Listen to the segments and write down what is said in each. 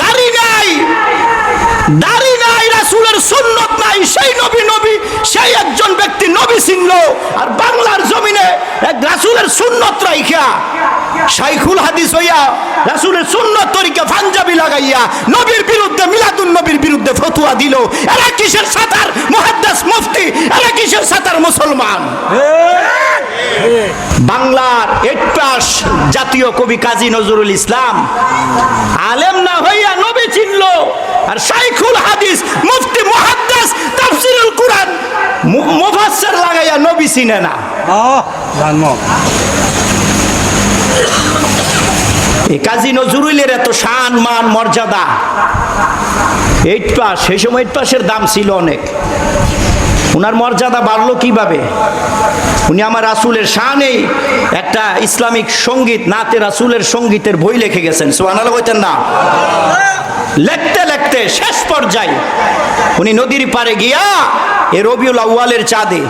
দাড়ি নাই দাড়ি নাই, রাসূলের সুন্নত নাই, সেই নবী নবী, সেই একজন ব্যক্তি নবী চিনল আর বাংলার জমিনে এক রাসূলের সুন্নত রাইখা। শাইখুল হাদিস হইয়া রাসূলের সুন্নত তরিকা পাঞ্জাবি লাগাইয়া নবীর বিরুদ্ধে, মিলাদুন নবীর বিরুদ্ধে ফতুয়া দিল। এরা কিসের সাতার? মুহাদ্দিস মুফতি, এরা কিসের সাতার? মুসলমান। বাংলার একটাস জাতীয় কবি কাজী নজরুল ইসলাম। আলেম না হইয়া নবী চিনল আর শাইখুল হাদিস মুফতি মুহাদ্দিস তাফসিরুল কুরআন মুফাসসির লাগাইয়া নবী চিনে না। এই কাজী নজরুলের এত শান মান মর্যাদা এইট পাস সেই সময় এইট পাসের দাম ছিল অনেক। ওনার মর্যাদা বাড়লো কীভাবে? উনি আমার রাসুলের শানেই একটা ইসলামিক সংগীত নাতে রাসুলের সঙ্গীতের বই লিখে গেছেন। সোহানাল বলতেন না। লিখতে লেখতে শেষ পর্যায়ে উনি নদীর পারে গিয়া এ রবিউল আউয়ালের চাঁদে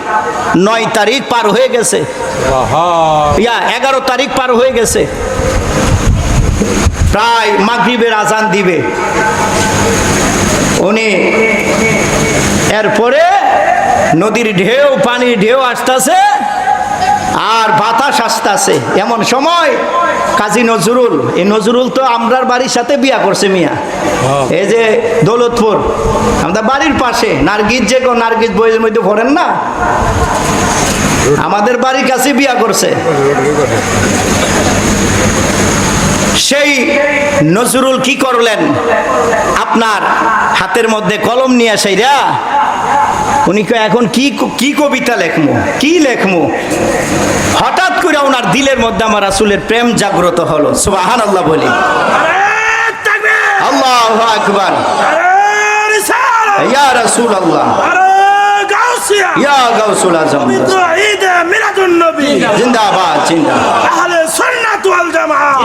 নয় তারিখ পার হয়ে গেছে। ইয়া এগারো তারিখ পার হয়ে গেছে। প্রায় মাগরিবের আজান দিবে। উনি এরপরে নদীর ঢেউ পানির ঢেউ আসতেছে আর বাতাস আসতেছে। এমন সময় কাজী নজরুল এই নজরুল তো আমরার বাড়ির সাথে বিয়া করছে মিয়া। এই যে দৌলতপুর আমাদের বাড়ির পাশে নার্গিস যে কোন নার্গিস বইয়ের মধ্যে ভরেন না? আমাদের বাড়ির কাছে বিয়া করছে। সেই নজরুল কি করলেন? আপনার হাতের মধ্যে কলম নিয়ে সেইরা উনি এখন কি কি কবিতা লেখমু? কি লেখমু? হঠাৎ করে ওনার দিলের মধ্যে আমার রাসূলের প্রেম জাগ্রত হলো। সুবাহান আল্লাহ বলি আল্লাহ আকবার। ইয়া রাসূল আল্লাহ ইয়া গাউসুল আজম। জিন্দাবাদ জিন্দাবাদ।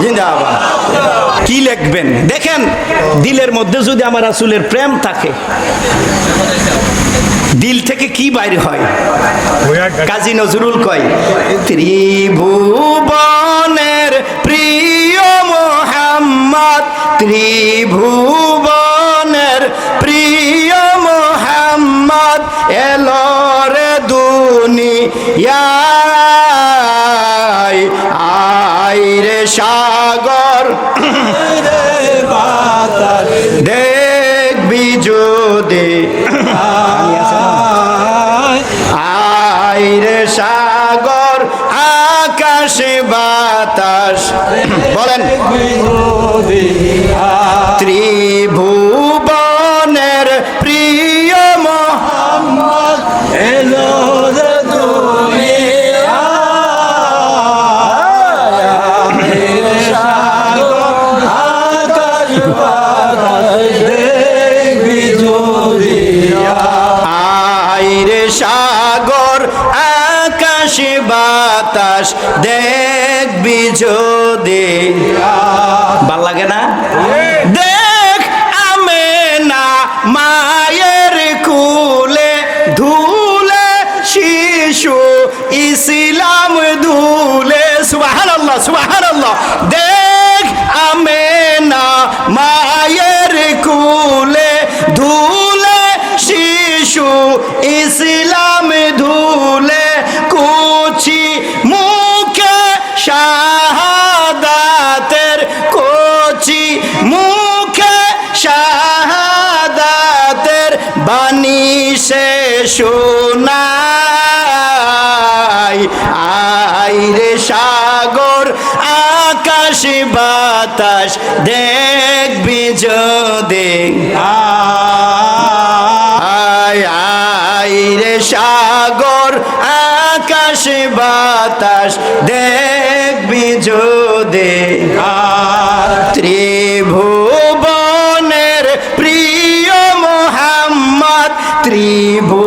জিন্দাবাদ। কি লিখবেন? দেখেন দিলের মধ্যে যদি আমার রাসূলের প্রেম থাকে দিল থেকে কি বাইরে হয়? কাজী নজরুল কয় ত্রিভুবনের প্রিয় মোহাম্মদ ত্রিভুবনের প্রিয় মোহাম্মদ এলো এলরে দুনিয়ায় আইরে সাগর। দেখবি যদি আকাশ বাতাস। বলেন। যদি ভালো লাগে না? দেখ আমে না মায়ের কুলে ধুলে শিশু ইসলাম ধুলে সুবাহ আল্লাহ শোনাই। আইরে সাগর, আকাশ, বাতাস দেখবি যদি আয় আইরে সাগর, আকাশ, বাতাস দেখবি যদি ত্রিভুবনের প্রিয় মোহাম্মদ ত্রিভুবনের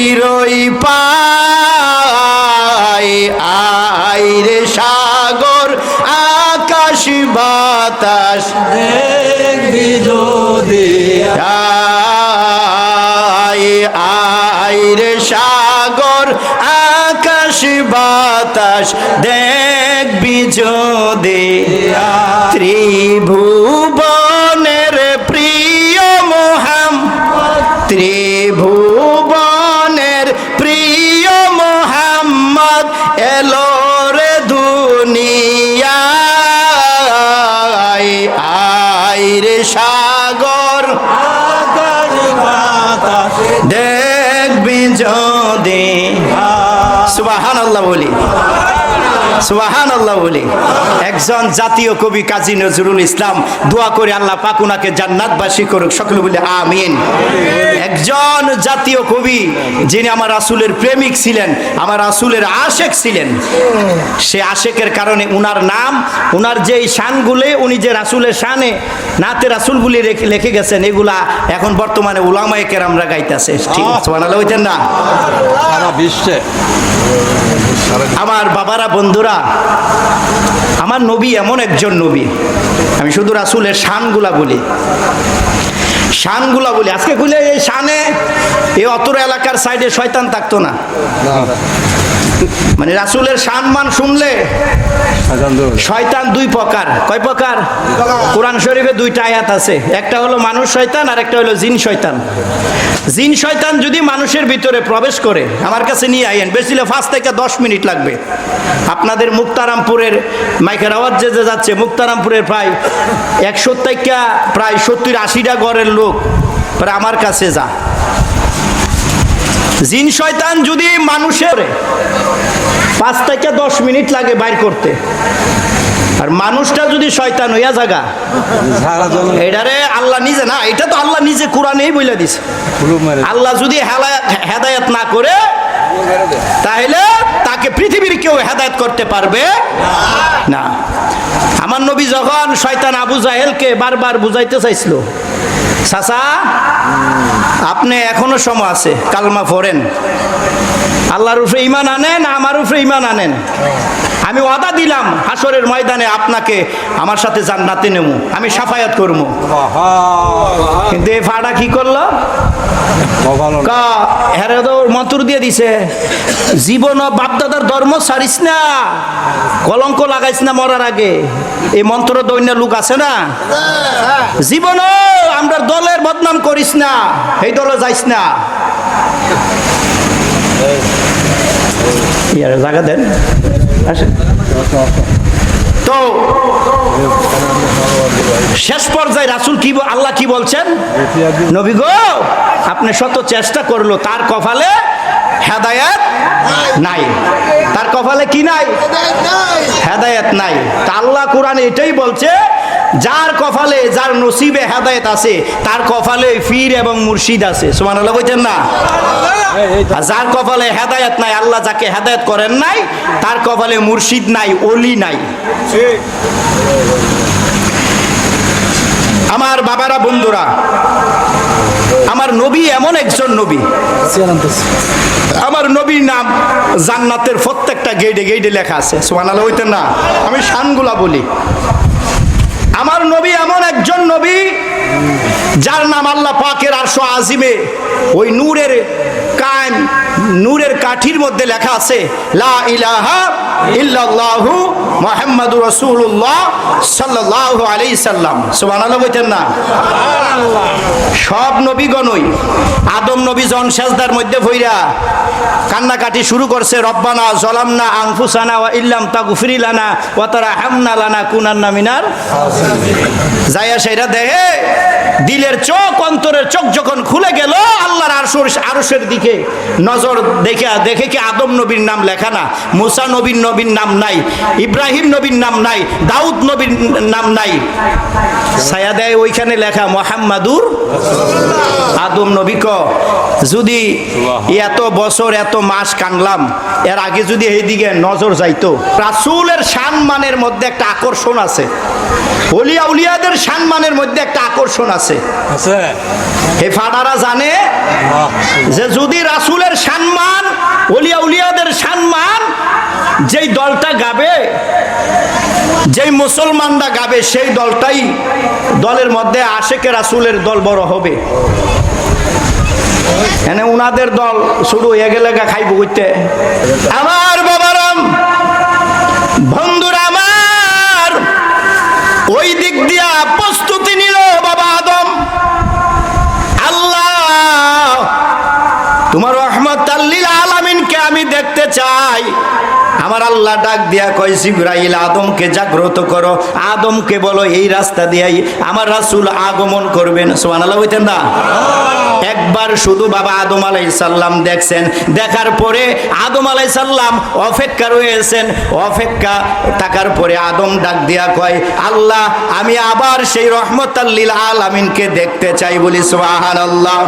নবীরই পাই আইরে সাগর আকাশ বাতাস। দেখবি যদি আই আইরে সাগর আকাশ বাতাস। দেখবি যদি ত্রিভুবনের আল্লাহ বলি। সুবাহান আল্লাহ বলি। একজন জাতীয় কবি কাজী নজরুল ইসলাম, দোয়া করে আল্লাহ পাক উনাকে জান্নাতবাসী করুক, সকলে বলে আমিন। একজন জাতীয় কবি, যিনি আমার আসুলের প্রেমিক ছিলেন, আমার আসুলের আশেক ছিলেন, সে আশেকের কারণে উনার নাম, উনার যে শানগুলো, উনি যে রাসুলের শানে নাতে রাসূলগুলি লিখে গেছেন, এগুলা এখন বর্তমানে উলামায়ে কেরামরা গাইতেছে। ঠিক হইতেন না? বিশ্বে। আমার বাবারা, বন্ধুরা, আমার নবী এমন একজন নবী। আমি শুধু রাসুলের শানগুলা বলি। শানগুলা বলি। আজকে খুলে এই শানে এই অতর এলাকার সাইডে শয়তান থাকতো না। মানে রাসুলের শান মান শুনলে শয়তান দুই প্রকার। কয় প্রকার? কোরআন শরীফে দুইটা আয়াত আছে। একটা হলো মানুষ শয়তান আর একটা হলো জিন শয়তান। জিন শয়তান যদি মানুষের ভিতরে প্রবেশ করে আমার কাছে নিয়ে আইয়েন বেশি হলে পাঁচ থেকে দশ মিনিট লাগবে। আপনাদের মুক্তারামপুরের মাইকের আওয়াজ যে যে যাচ্ছে মুক্তারামপুরের প্রায় একশো থেকে প্রায় সত্তর আশিটা ঘরের লোক প্রায় আমার কাছে যা। জিন শয়তান যদি মানুষের পাঁচ থেকে দশ মিনিট লাগে বাইর করতে। আর মানুষটা যদি শয়তান হইয়া জাগা এটারে আল্লাহ নিজে না এটা তো আল্লাহ নিজে কোরআনেই বলে দিছে। আল্লাহ যদি হেদায়াত না করে তাহলে তাকে পৃথিবীর কেউ হেদায়েত করতে পারবে না। আমার নবী যখন শয়তান আবু জাহেলকে বারবার বুঝাইতে চাইছিল চাচা, আপনি এখনও সময় আছে, কালমা ফোরেন আল্লাহর উপরে ইমান আনেন, আমার উপরে ইমান আনেন। আমি ওয়াদা দিলাম হাসরের ময়দানে আপনাকে আমার সাথে জান্নাতে নেব আমি সাফায়াত করব। কিন্তু এই ফাড়া কি করল? মন্ত্র দিয়ে দিছে। জীবন ও বাপদাদার ধর্ম ছাড়িস না। কলঙ্ক লাগাইস না মরার আগে। এই মন্ত্র দৈন্য লোক আছে না? জীবন আমরা দলের বদনাম করিস না। এই দলে যাইস না। জায়গা দেন। তো, শেষ পর্যায়ে রাসুল কি আল্লাহ কি বলছেন? নবী গো, আপনি শত চেষ্টা করল, তার কপালে হেদায়াত নাই। তার কপালে কি নাই? হেদায়াত নাই। তা আল্লাহ কোরআনে এটাই বলছে যার কপালে যার নসিবে হেদায়েত আছে, তার কপালে ফির এবং মুর্শিদ আছে। সুমান আল্লাহ বলছেন না যার কপালে হেদায়েত নাই, আল্লাহ যাকে হেদায়েত করেন নাই, তার কপালে মুর্শিদ নাই অলি নাই। আমার বাবারা, বন্ধুরা, আমার নবী এমন একজন নবী। আমার নবীর নাম জান্নাতের প্রত্যেকটা গেইডে গেইডে লেখা আছে। সুবহানাল্লাহ হইতেন না? আমি শানগুলা বলি। আমার নবী এমন একজন নবী, যার নাম আল্লাহ পাকের আরশো আজিমে, ওই নূরের কান নূরের কাঠির মধ্যে লেখা আছে, লা ইলাহা ইল্লাল্লাহু মোহাম্মদুর রসুল্লাহ সাল্লাহ আলি সাল্লাম। সুবান বলতেন না? সব নবীগণই আদম নবী জন সেজদার মধ্যে ভইরা কান্নাকাটি শুরু করছে, রব্বানা জলামনা আংফুসানা ওয়া ইল্লাম তাগফিরি লানা ওয়া তারহামনা লানা কুনান্না মিনার যাইয়া সেটা দেখে, দিলের চোখ, অন্তরের চোখ যখন খুলে গেল, আল্লাহর আরশের আরশের দিকে নজর দেখে দেখে কি আদম নবীর নাম লেখা না, মুসা নবীর নবীর নাম নাই, ইব্রাহিম নবীর নাম নাই দাউদ নবীর নাম নাই। ছায়া দেয় ওইখানে লেখা মোহাম্মাদুর আদম নবী ক। যদি এত বছর এত মাস কানলাম এর আগে যদি এইদিকে নজর যাইতো রাসূলের সম্মানের মধ্যে একটা আকর্ষণ আছে। হলিয়া উলিয়াদের সম্মানের মধ্যে একটা আকর্ষণ আছে। আছে। হে ফাডারা জানে যে যদি রাসূলের সম্মান হলিয়া উলিয়াদের সম্মান যেই দলটা গাবে যেই মুসলমানরা গাবে, সেই দলটাই দলের মধ্যে আশেকে রাসূলের দল বড় হবে। এনে উনাদের দল শুরু এগে গেলে গা খাইব করতে আমার বাবারাম, বন্ধুরা আমার, ওই দিক দিয়া প্রস্তুতি নিল বাবা আদম। আল্লাহ, তোমার রহমত আল্লিল আলামিনকে আমি দেখতে চাই। আমার আল্লাহ ডাক দিয়া কয়, জিব্রাইল, আদমকে জাগ্রত করো। আদমকে বলো, এই রাস্তা দিয়াই আমার রাসূল আগমন করবেন। সুবহানাল্লাহ হইতেন না? একবার শুধু বাবা আদম আলাইসাল্লাম দেখছেন। দেখার পরে আদম আলাইসাল্লাম অপেক্ষা রয়েছেন। অপেক্ষা থাকার পরে আদম ডাক দিয়া কয়, আল্লাহ, আমি আবার সেই রহমত আল্লিল আলামিনকে দেখতে চাই বলি সুবাহান আল্লাহ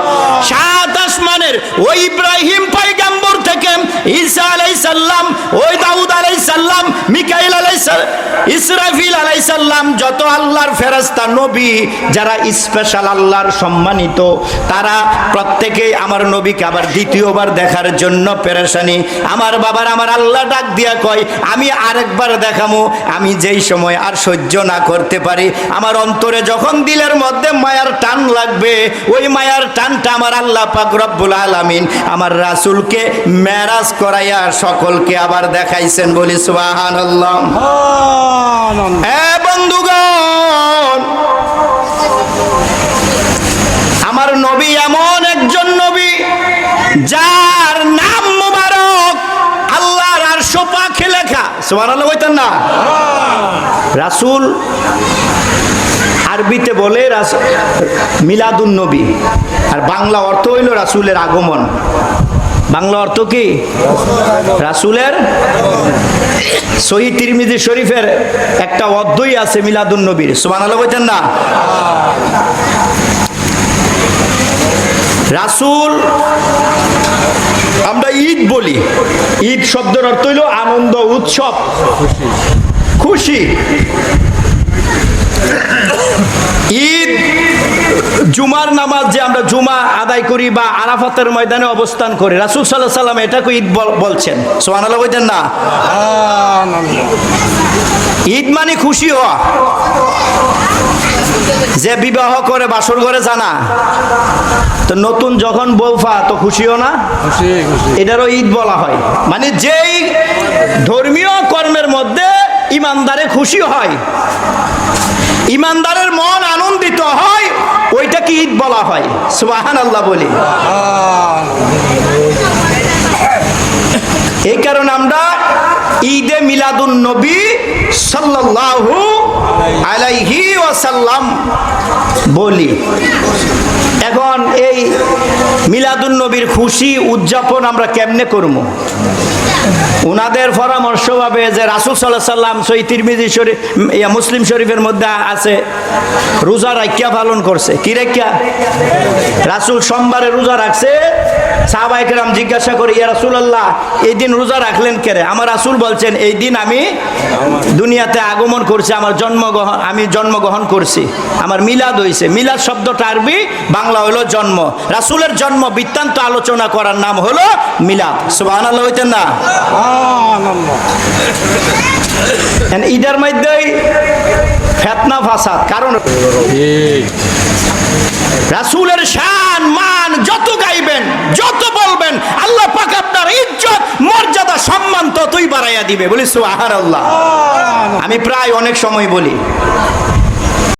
সাত আসমানের ওই ইব্রাহিম পয়গাম্বর থেকে ঈসা আলাইসাল্লাম ওই দাউদ আলাইসাল্লাম মিকাইল আলাইসাল্লাম ইসরাফিল আলাইসাল্লাম যত আল্লাহর ফেরেশতা, নবী যারা স্পেশাল আল্লাহর সম্মানিত, তারা প্রত্যেকেই আমার নবীকে আবার দ্বিতীয়বার দেখার জন্য পেরেশানি। আমার বাবার আমার আল্লাহ ডাক দিয়া কয়, আমি আরেকবার দেখামো, আমি যেই সময় আর সহ্য না করতে পারি। আমার অন্তরে যখন দিলের মধ্যে মায়ার টান লাগবে, ওই মায়ার টানটা আমার আল্লাহ পাক রব্বুল আলামিন আমার রাসূলকে মেরাজ করাইয়া সকলকে আবার দেখাইছেন বলি সুবহানাল্লাহ। এ বন্ধুগণ আমার নবী এমন একজন নবী যার নাম মুবারক আল্লাহর আর সোপাখে লেখা। সুবহানাল্লাহ বলতেন না? রাসূল আরবিতে বলে মিলাদুন নবী। আর বাংলা অর্থ হইল রাসূলের আগমন। বাংলা অর্থ কি? রাসূলের? সহি তিরমিজি শরীফের একটা অধ্যায় আছে মিলাদুন নবীর। সুবহানাল্লাহ বলছেন না? রাসূল, আমরা ঈদ বলি। ঈদ শব্দের অর্থ হইল আনন্দ, উৎসব। খুশি। ঈদ জুমার নামাজ যে আমরা জুমা আদায় করি বা আরাফাতের ময়দানে অবস্থান করি রাসূল সাল্লাহ সাল্লাম এটাকে ঈদ বল- বলছেন। সোহানাল্লাহ বলতেন না? ঈদ মানে খুশি হওয়া। যে বিবাহ করে বাসর ঘরে জানা। তো নতুন যখন বৌফা তো খুশিও না? এটারও ঈদ বলা হয়। মানে যেই ধর্মীয় কর্মের মধ্যে ইমানদারে খুশি হয় ইমানদারের মন আনন্দিত হয় ঈদ বলা হয়। সুবাহান আল্লাহ বলি। এই কারণে আমরা ঈদে মিলাদুন নবী সাল্লাল্লাহু আলাইহি ওয়াসাল্লাম বলি। এখন এই মিলাদুন নবীর খুশি উদযাপন আমরা কেমনে করব? উনাদের পরামর্শ ভাবে যে রাসুল সাল্লাহ সাল্লাম সই তিরমিজি শরীফ ইয়া মুসলিম শরীফের মধ্যে আছে, রোজা রাখিয়া পালন করছে। কি রেখিয়া? রাসুল সোমবারে রোজা রাখছে। সাহাবাই কেরাম জিজ্ঞাসা করি, ইয়া রাসূলুল্লাহ, এই দিন রোজা রাখলেন কেরে আমার রাসূল বলছেন, এই দিন আমি দুনিয়াতে আগমন করছি, আমার জন্মগ্রহণ, আমি জন্মগ্রহণ করছি। আমার মিলাদ হইছে। মিলাদ শব্দটা আরবি, বাংলা হলো জন্ম। রাসূলের জন্ম বৃত্তান্ত আলোচনা করার নাম হলো মিলাদ। সুবহানাল্লাহ হইতেন না? ঈদের মধ্যেই ফেতনা ফাসাদ। কারণ রাসূলের শান, মান যত গাইবেন, যত বলবেন, আল্লাহ পাক আপনার ইজ্জত, মর্যাদা, সম্মান ততই বাড়াইয়া দিবে। বলি আহার আল্লাহ আমি প্রায় অনেক সময় বলি